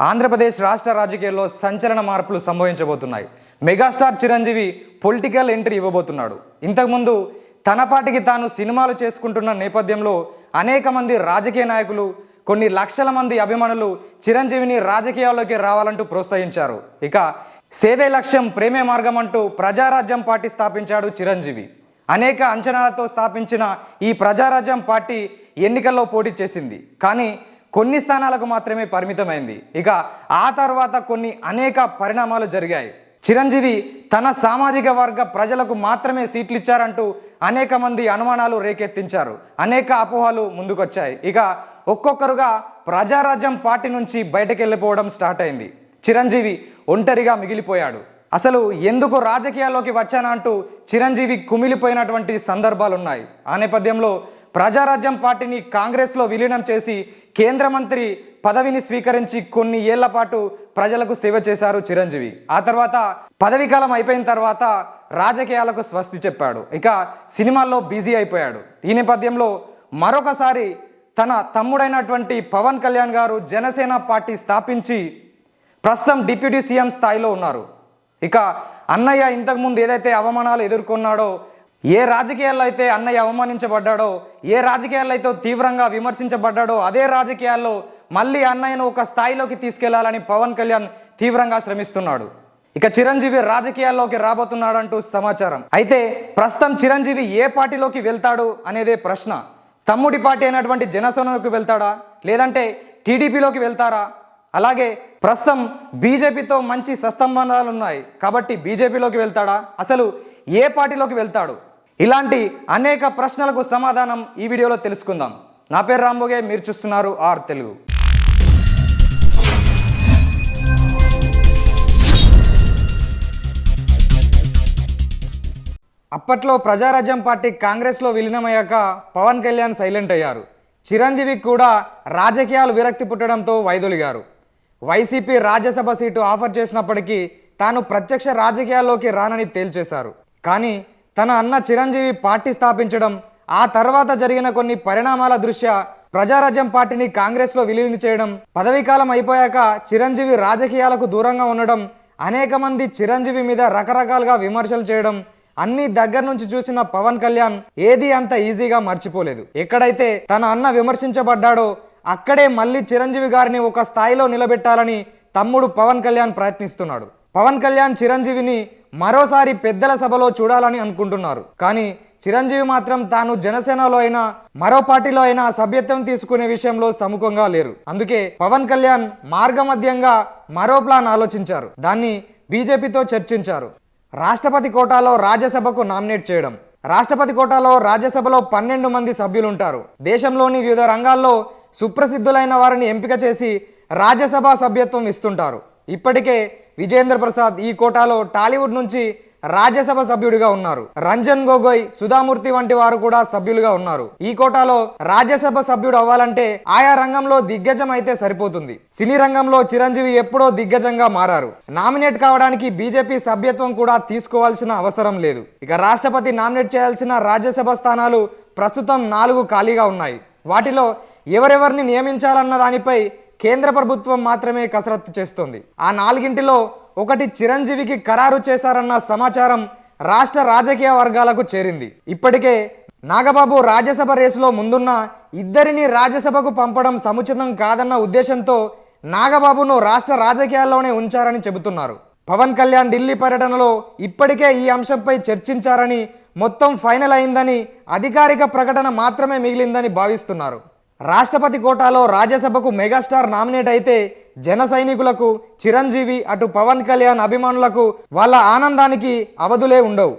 ఆంధ్రప్రదేశ్ రాష్ట్ర రాజకీయాల్లో సంచలన మార్పులు సంభవించబోతున్నాయి. మెగాస్టార్ చిరంజీవి పొలిటికల్ ఎంట్రీ ఇవ్వబోతున్నాడు. ఇంతకుముందు తన పాటికి తాను సినిమాలు చేసుకుంటున్న నేపథ్యంలో అనేక మంది రాజకీయ నాయకులు కొన్ని లక్షల మంది అభిమానులు చిరంజీవిని రాజకీయాల్లోకి రావాలంటూ ప్రోత్సహించారు. ఇక సేవే లక్ష్యం ప్రేమే మార్గం అంటూ ప్రజారాజ్యం పార్టీ స్థాపించాడు చిరంజీవి. అనేక అంచనాలతో స్థాపించిన ఈ ప్రజారాజ్యం పార్టీ ఎన్నికల్లో పోటీ చేసింది. కానీ కొన్ని స్థానాలకు మాత్రమే పరిమితమైంది. ఇక ఆ తర్వాత కొన్ని అనేక పరిణామాలు జరిగాయి. చిరంజీవి తన సామాజిక వర్గ ప్రజలకు మాత్రమే సీట్లు ఇచ్చారంటూ అనేక మంది అనుమానాలు రేకెత్తించారు. అనేక అపోహలు ముందుకొచ్చాయి. ఇక ఒక్కొక్కరుగా ప్రజారాజ్యం పార్టీ నుంచి బయటకెళ్ళిపోవడం స్టార్ట్ అయింది. చిరంజీవి ఒంటరిగా మిగిలిపోయాడు. అసలు ఎందుకు రాజకీయాల్లోకి వచ్చానంటూ చిరంజీవి కుమిలిపోయినటువంటి సందర్భాలు ఉన్నాయి ఆ నేపథ్యంలో ప్రజారాజ్యం పార్టీని కాంగ్రెస్లో విలీనం చేసి కేంద్ర మంత్రి పదవిని స్వీకరించి కొన్ని ఏళ్ళ పాటు ప్రజలకు సేవ చేశారు చిరంజీవి. ఆ తర్వాత పదవీకాలం అయిపోయిన తర్వాత రాజకీయాలకు స్వస్తి చెప్పాడు. ఇక సినిమాల్లో బిజీ అయిపోయాడు. ఈ నేపథ్యంలో మరొకసారి తన తమ్ముడైనటువంటి పవన్ కళ్యాణ్ గారు జనసేన పార్టీ స్థాపించి ప్రస్తుతం డిప్యూటీ సీఎం స్థాయిలో ఉన్నారు. ఇక అన్నయ్య ఇంతకుముందు ఏదైతే అవమానాలు ఎదుర్కొన్నాడో ఏ రాజకీయాల్లో అయితే అన్నయ్య అవమానించబడ్డాడో ఏ రాజకీయాల్లో అయితే తీవ్రంగా విమర్శించబడ్డాడో అదే రాజకీయాల్లో మళ్ళీ అన్నయ్యను ఒక స్థాయిలోకి తీసుకెళ్ళాలని పవన్ కళ్యాణ్ తీవ్రంగా శ్రమిస్తున్నాడు. ఇక చిరంజీవి రాజకీయాల్లోకి రాబోతున్నాడంటూ సమాచారం. అయితే ప్రస్తుతం చిరంజీవి ఏ పార్టీలోకి వెళ్తాడు అనేదే ప్రశ్న. తమ్ముడి పార్టీ అయినటువంటి జనసేనలోకి వెళ్తాడా? లేదంటే టీడీపీలోకి వెళ్తారా? అలాగే ప్రస్తుతం బీజేపీతో మంచి సస్తంబంధాలు ఉన్నాయి. కాబట్టి బీజేపీలోకి వెళ్తాడా? అసలు ఏ పార్టీలోకి వెళ్తాడు? ఇలాంటి అనేక ప్రశ్నలకు సమాధానం ఈ వీడియోలో తెలుసుకుందాం. నా పేరు రాంబోగే మీరు చూస్తున్నారు ఆర్ తెలుగు. అప్పట్లో ప్రజారాజ్యం పార్టీ కాంగ్రెస్లో విలీనమయ్యాక పవన్ కళ్యాణ్ సైలెంట్ అయ్యారు. చిరంజీవి కూడా రాజకీయాలు విరక్తి పుట్టడంతో వైదొలిగారు. వైసీపీ రాజ్యసభ సీటు ఆఫర్ చేసినప్పటికీ తాను ప్రత్యక్ష రాజకీయాల్లోకి రానని తేల్చేశారు. కానీ తన అన్న చిరంజీవి పార్టీ స్థాపించడం ఆ తర్వాత జరిగిన కొన్ని పరిణామాల దృష్ట్యా ప్రజారాజ్యం పార్టీని కాంగ్రెస్లో విలీనం చేయడం పదవీకాలం అయిపోయాక చిరంజీవి రాజకీయాలకు దూరంగా ఉండడం అనేక మంది చిరంజీవి మీద రకరకాలుగా విమర్శలు చేయడం అన్ని దగ్గర నుంచి చూసిన పవన్ కళ్యాణ్ ఏది అంత ఈజీగా మర్చిపోలేదు. ఎక్కడైతే తన అన్న విమర్శించబడ్డాడో అక్కడే మళ్ళీ చిరంజీవి గారిని ఒక స్థాయిలో నిలబెట్టాలని తమ్ముడు పవన్ కళ్యాణ్ ప్రయత్నిస్తున్నాడు. పవన్ కళ్యాణ్ చిరంజీవిని మరోసారి పెద్దల సభలో చూడాలని అనుకుంటున్నారు. కానీ చిరంజీవి మాత్రం తాను జనసేనలో అయినా మరో పార్టీలో అయినా సభ్యత్వం తీసుకునే విషయంలో సముఖంగా లేరు. అందుకే పవన్ కళ్యాణ్ మార్గమధ్యంగా మరో ప్లాన్ ఆలోచించారు. దాన్ని బీజేపీతో చర్చించారు. రాష్ట్రపతి కోటాలో రాజ్యసభకు నామినేట్ చేయడం. రాష్ట్రపతి కోటాలో రాజ్యసభలో పన్నెండు మంది సభ్యులుంటారు. దేశంలోని వివిధ రంగాల్లో సుప్రసిద్ధులైన వారిని ఎంపిక చేసి రాజ్యసభ సభ్యత్వం ఇస్తుంటారు. ఇప్పటికే విజేంద్ర ప్రసాద్ ఈ కోటాలో టాలీవుడ్ నుంచి రాజ్యసభ సభ్యుడిగా ఉన్నారు. రంజన్ గొగోయ్ సుధామూర్తి వంటి వారు కూడా సభ్యులుగా ఉన్నారు. ఈ కోటాలో రాజ్యసభ సభ్యుడు అవ్వాలంటే ఆయా రంగంలో దిగ్గజం అయితే సరిపోతుంది. సినీ రంగంలో చిరంజీవి ఎప్పుడో దిగ్గజంగా మారారు. నామినేట్ కావడానికి బీజేపీ సభ్యత్వం కూడా తీసుకోవాల్సిన అవసరం లేదు. ఇక రాష్ట్రపతి నామినేట్ చేయాల్సిన రాజ్యసభ స్థానాలు ప్రస్తుతం నాలుగు ఖాళీగా ఉన్నాయి. వాటిలో ఎవరెవరిని నియమించాలన్న దానిపై కేంద్ర ప్రభుత్వం మాత్రమే కసరత్తు చేస్తోంది. ఆ నాలుగింటిలో ఒకటి చిరంజీవికి ఖరారు చేశారన్న సమాచారం రాష్ట్ర రాజకీయ వర్గాలకు చేరింది. ఇప్పటికే నాగబాబు రాజ్యసభ రేసులో ముందున్న ఇద్దరిని రాజ్యసభకు పంపడం సముచితం కాదన్న ఉద్దేశంతో నాగబాబును రాష్ట్ర రాజకీయాల్లోనే ఉంచారని చెబుతున్నారు. పవన్ కళ్యాణ్ ఢిల్లీ పర్యటనలో ఇప్పటికే ఈ అంశంపై చర్చించారని మొత్తం ఫైనల్ అయిందని అధికారిక ప్రకటన మాత్రమే మిగిలిందని భావిస్తున్నారు. రాష్ట్రపతి కోటాలో రాజ్యసభకు మెగాస్టార్ నామినేట్ అయితే జన సైనికులకు చిరంజీవి అటు పవన్ కళ్యాణ్ అభిమానులకు వాళ్ళ ఆనందానికి అవధులే ఉండవు.